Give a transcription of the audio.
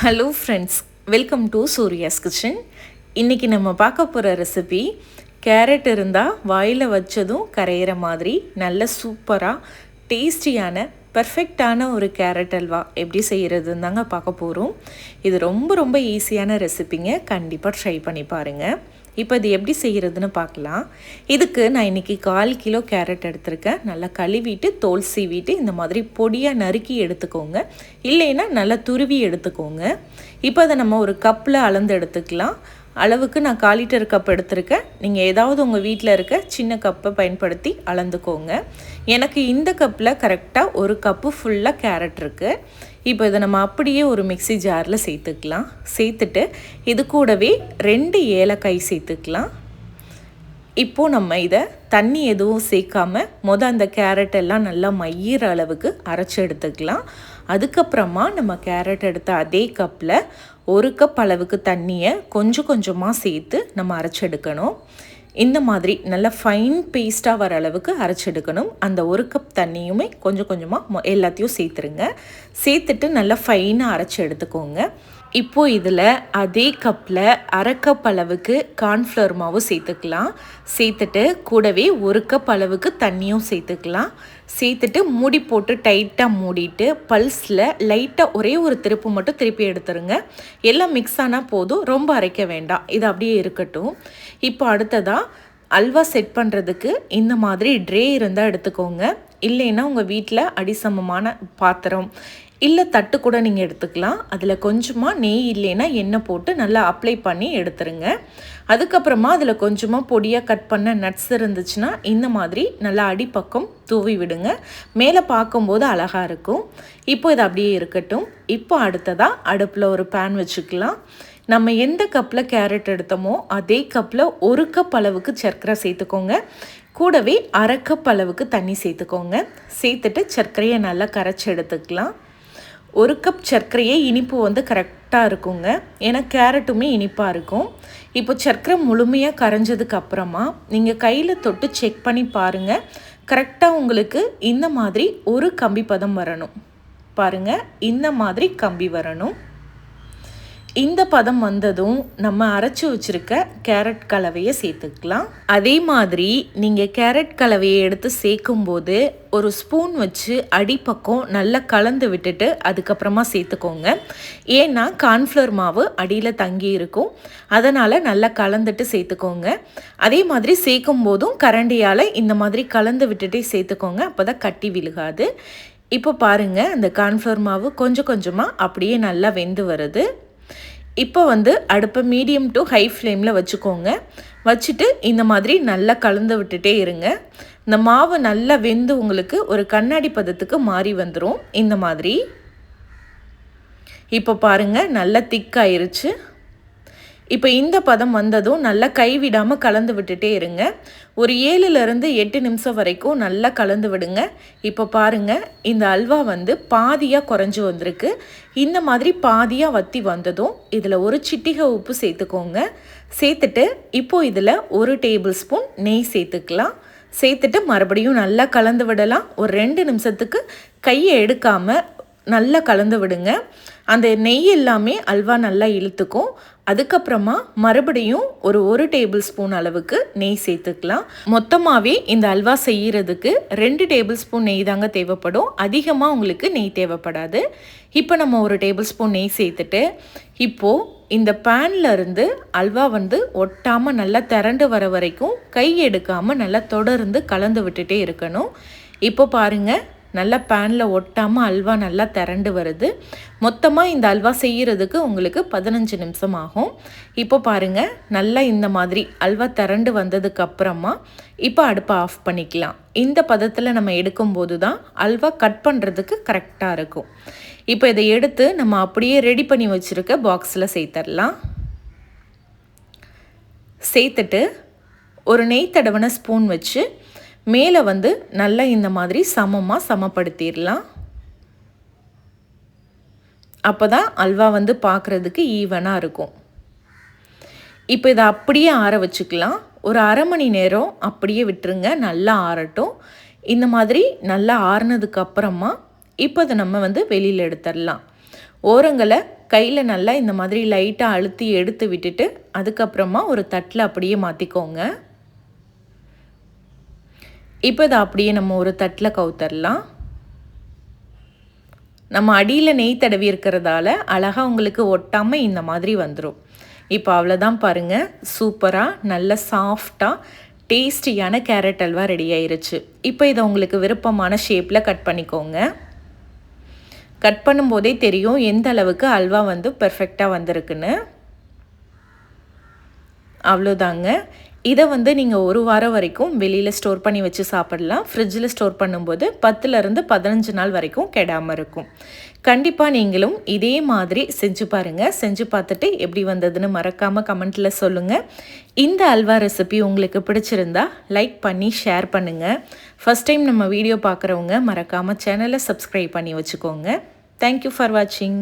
Hello friends welcome to Surya's kitchen இன்றைக்கி நம்ம பார்க்க போகிற ரெசிபி கேரட் இருந்தால் வாயில் வச்சதும் கரையிற மாதிரி நல்ல சூப்பராக டேஸ்டியான பர்ஃபெக்டான ஒரு கேரட் அல்வா. எப்படி செய்கிறதுன்னு தாங்க பார்க்க போகிறோம் இது ரொம்ப ரொம்ப ஈஸியான ரெசிபிங்க கண்டிப்பாக ட்ரை பண்ணி பாருங்கள் இப்போ இது எப்படி செய்கிறதுன்னு பார்க்கலாம். இதுக்கு நான் இன்றைக்கி கால் கிலோ கேரட் எடுத்திருக்கேன். நல்லா கழுவிட்டு தோல் சீவிட்டு இந்த மாதிரி பொடியாக நறுக்கி எடுத்துக்கோங்க. இல்லைன்னா நல்லா துருவி எடுத்துக்கோங்க. இப்போ அதை நம்ம ஒரு கப்பில் அளந்து எடுத்துக்கலாம். அளவுக்கு நான் கால் லிட்டர் கப் எடுத்திருக்கேன். நீங்கள் ஏதாவது உங்கள் வீட்டில் இருக்க சின்ன கப்பை பயன்படுத்தி அளந்துக்கோங்க. எனக்கு இந்த கப்பில் கரெக்டாக ஒரு கப்பு ஃபுல்லாக கேரட் இருக்குது இப்போ இதை நம்ம அப்படியே ஒரு மிக்சி ஜாரில் சேர்த்துக்கலாம். சேர்த்துட்டு இது கூடவே ரெண்டு ஏலக்காய் சேர்த்துக்கலாம். இப்போது நம்ம இதை தண்ணி எதுவும் சேர்க்காம மொதல் அந்த கேரட் எல்லாம் நல்லா மையிற அளவுக்கு அரைச்சி எடுத்துக்கலாம். அதுக்கப்புறமா நம்ம கேரட் எடுத்த அதே கப்பில் ஒரு கப் அளவுக்கு தண்ணியை கொஞ்சம் கொஞ்சமாக சேர்த்து நம்ம அரைச்செடுக்கணும் இந்த மாதிரி நல்லா ஃபைன் பேஸ்ட்டாக வர அளவுக்கு அரைச்செடுக்கணும். அந்த ஒரு கப் தண்ணியுமே கொஞ்சம் கொஞ்சமாக எல்லாத்தையும் சேர்த்துருங்க. சேர்த்துட்டு நல்லா ஃபைனாக அரைச்சி எடுத்துக்கோங்க. இப்போது இதில் அதே கப்பில் அரை கப் அளவுக்கு கார்ன்ஃப்ளவர் மாவு சேர்த்துக்கலாம். சேர்த்துட்டு கூடவே ஒரு கப் அளவுக்கு தண்ணியும் சேர்த்துக்கலாம். சேர்த்துட்டு மூடி போட்டு டைட்டாக மூடிட்டு பல்ஸில் லைட்டாக ஒரே ஒரு திருப்பு மட்டும் திருப்பி எடுத்துருங்க. எல்லாம் மிக்ஸ் ஆனால் போதும். ரொம்ப அரைக்க வேண்டாம். இது அப்படியே இருக்கட்டும். இப்போ அடுத்ததாக அல்வா செட் பண்ணுறதுக்கு இந்த மாதிரி ட்ரே இருந்தால் எடுத்துக்கோங்க. இல்லைன்னா உங்கள் வீட்டில் அடிசமமான பாத்திரம் இல்லை தட்டு கூட நீங்கள் எடுத்துக்கலாம். அதில் கொஞ்சமாக நெய் இல்லைன்னா எண்ணெய் போட்டு நல்லா அப்ளை பண்ணி எடுத்துருங்க. அதுக்கப்புறமா அதில் கொஞ்சமாக பொடியாக கட் பண்ண நட்ஸ் இருந்துச்சுன்னா இந்த மாதிரி நல்லா அடிப்பக்கம் தூவி விடுங்க. மேலே பார்க்கும்போது அழகாக இருக்கும். இப்போ இது அப்படியே இருக்கட்டும். இப்போ அடுத்ததாக அடுப்பில் ஒரு பேன் வச்சுக்கலாம். நம்ம எந்த கப்பில் கேரட் எடுத்தோமோ அதே கப்பில் ஒரு கப் அளவுக்கு சர்க்கரை சேர்த்துக்கோங்க. கூடவே அரை கப் அளவுக்கு தண்ணி சேர்த்துக்கோங்க. சேர்த்துட்டு சர்க்கரையை நல்லா கரைச்சி எடுத்துக்கலாம். ஒரு கப் சர்க்கரையே இனிப்பு வந்து கரெக்டாக இருக்குங்க. ஏன்னா கேரட்டுமே இனிப்பாக இருக்கும். இப்போ சர்க்கரை முழுமையாக கரைஞ்சதுக்கு அப்புறமா நீங்கள் கையில் தொட்டு செக் பண்ணி பாருங்கள் கரெக்டாக உங்களுக்கு இந்த மாதிரி ஒரு கம்பி பதம் வரணும். பாருங்கள் இந்த மாதிரி கம்பி வரணும். இந்த பதம் வந்ததும் நம்ம அரைச்சி வச்சுருக்க கேரட் கலவையை சேர்த்துக்கலாம். அதே மாதிரி நீங்கள் கேரட் கலவையை எடுத்து சேர்க்கும்போது ஒரு ஸ்பூன் வச்சு அடிப்பக்கம் நல்லா கலந்து விட்டுட்டு அதுக்கப்புறமா சேர்த்துக்கோங்க. ஏன்னா கார்ன்ஃப்ளவர் மாவு அடியில் தங்கி இருக்கும். அதனால் நல்லா கலந்துட்டு சேர்த்துக்கோங்க. அதே மாதிரி சேர்க்கும் போதும் கரண்டியால் இந்த மாதிரி கலந்து விட்டுட்டே சேர்த்துக்கோங்க. அப்போ தான் கட்டி விழுகாது. இப்போ பாருங்கள் அந்த கார்ன்ஃப்ளவர் மாவு கொஞ்சம் கொஞ்சமாக அப்படியே நல்லா வெந்து வருது. இப்போ வந்து அடுப்பை மீடியம் டு ஹை ஃப்ளேமில் வச்சுக்கோங்க. வச்சுட்டு இந்த மாதிரி நல்லா கலந்து விட்டுட்டே இருங்க. இந்த மாவு நல்லா வெந்து உங்களுக்கு ஒரு கண்ணாடி பதத்துக்கு மாறி வந்துடும் இந்த மாதிரி. இப்போ பாருங்கள் நல்லா திக்காயிருச்சு இப்போ இந்த பதம் வந்ததும் நல்லா கைவிடாமல் கலந்து விட்டுட்டே இருங்க. ஒரு ஏழுலேருந்து எட்டு நிமிஷம் வரைக்கும் நல்லா கலந்து விடுங்க. இப்போ பாருங்கள் இந்த அல்வா வந்து பாதியாக குறைஞ்சி வந்திருக்கு. இந்த மாதிரி பாதியாக வத்தி வந்ததும் இதில் ஒரு சிட்டிகை உப்பு சேர்த்துக்கோங்க. சேர்த்துட்டு இப்போது இதில் ஒரு டேபிள் ஸ்பூன் நெய் சேர்த்துக்கலாம். சேர்த்துட்டு மறுபடியும் நல்லா கலந்து விடலாம். ஒரு ரெண்டு நிமிஷத்துக்கு கையை எடுக்காமல் நல்லா கலந்து விடுங்க. அந்த நெய் எல்லாமே அல்வா நல்லா இழுத்துக்கும். அதுக்கப்புறமா மறுபடியும் ஒரு ஒரு டேபிள் ஸ்பூன் அளவுக்கு நெய் சேர்த்துக்கலாம். மொத்தமாகவே இந்த அல்வா செய்கிறதுக்கு ரெண்டு டேபிள் ஸ்பூன் நெய் தாங்க தேவைப்படும். அதிகமாக உங்களுக்கு நெய் தேவைப்படாது. இப்போ நம்ம ஒரு டேபிள் ஸ்பூன் நெய் சேர்த்துட்டு இப்போது இந்த பேனில் இருந்து அல்வா வந்து ஒட்டாமல் நல்லா திரண்டு வர வரைக்கும் கை எடுக்காமல் நல்லா தொடர்ந்து கலந்து விட்டுட்டே இருக்கணும். இப்போ பாருங்கள் நல்லா பேனில் ஒட்டாமல் அல்வா நல்லா திரண்டு வருது. மொத்தமாக இந்த அல்வா செய்கிறதுக்கு உங்களுக்கு பதினஞ்சு நிமிஷம் ஆகும். இப்போ பாருங்கள் நல்லா இந்த மாதிரி அல்வா திரண்டு வந்ததுக்கு அப்புறமா இப்போ அடுப்பை ஆஃப் பண்ணிக்கலாம். இந்த பதத்தில் நம்ம எடுக்கும்போது தான் அல்வா கட் பண்ணுறதுக்கு கரெக்டாக இருக்கும். இப்போ இதை எடுத்து நம்ம அப்படியே ரெடி பண்ணி வச்சுருக்க பாக்ஸில் சேர்த்துடலாம் சேர்த்துட்டு ஒரு நெய் தடவனை ஸ்பூன் வச்சு மேலே வந்து நல்லா இந்த மாதிரி சமமாக சமப்படுத்திடலாம். அப்போ தான் அல்வா வந்து பார்க்குறதுக்கு ஈவனாக இருக்கும். இப்போ இதை அப்படியே ஆற வச்சுக்கலாம். ஒரு அரை மணி நேரம் அப்படியே விட்டுருங்க. நல்லா ஆறட்டும். இந்த மாதிரி நல்லா ஆறுனதுக்கு அப்புறமா இப்போ அதை நம்ம வந்து வெளியில் எடுத்துடலாம். ஓரங்களை கையில் நல்லா இந்த மாதிரி லைட்டாக அழுத்தி எடுத்து விட்டுட்டு அதுக்கப்புறமா ஒரு தட்டில் அப்படியே மாற்றிக்கோங்க இப்போ இதை அப்படியே நம்ம ஒரு தட்டில் கவுத்தரலாம். நம்ம அடியில் நெய் தடவி இருக்கிறதால அழகாக உங்களுக்கு ஒட்டாமல் இந்த மாதிரி வந்துடும் இப்போ அவ்வளோதான் பாருங்கள் சூப்பராக நல்ல சாஃப்டாக டேஸ்டியான கேரட் அல்வா ரெடி ஆயிருச்சு. இப்போ இதை உங்களுக்கு விருப்பமான ஷேப்பில் கட் பண்ணிக்கோங்க. கட் பண்ணும்போதே தெரியும் எந்த அளவுக்கு அல்வா வந்து பெர்ஃபெக்டாக வந்திருக்குன்னு. அவ்வளோதாங்க இதை வந்து நீங்கள் ஒரு வாரம் வரைக்கும் வெளியில் ஸ்டோர் பண்ணி வச்சு சாப்பிடலாம். ஃப்ரிட்ஜில் ஸ்டோர் பண்ணும்போது பத்துலேருந்து பதினஞ்சு நாள் வரைக்கும் கெடாமல் இருக்கும். கண்டிப்பாக நீங்களும் இதே மாதிரி செஞ்சு பாருங்கள் செஞ்சு பார்த்துட்டு எப்படி வந்ததுன்னு மறக்காமல் கமெண்ட்டில் சொல்லுங்கள் இந்த அல்வா ரெசிபி உங்களுக்கு பிடிச்சிருந்தா லைக் பண்ணி ஷேர் பண்ணுங்கள் ஃபஸ்ட் டைம் நம்ம வீடியோ பார்க்குறவங்க மறக்காமல் சேனலை சப்ஸ்கிரைப் பண்ணி வச்சுக்கோங்க. தேங்க்யூ ஃபார் வாட்சிங்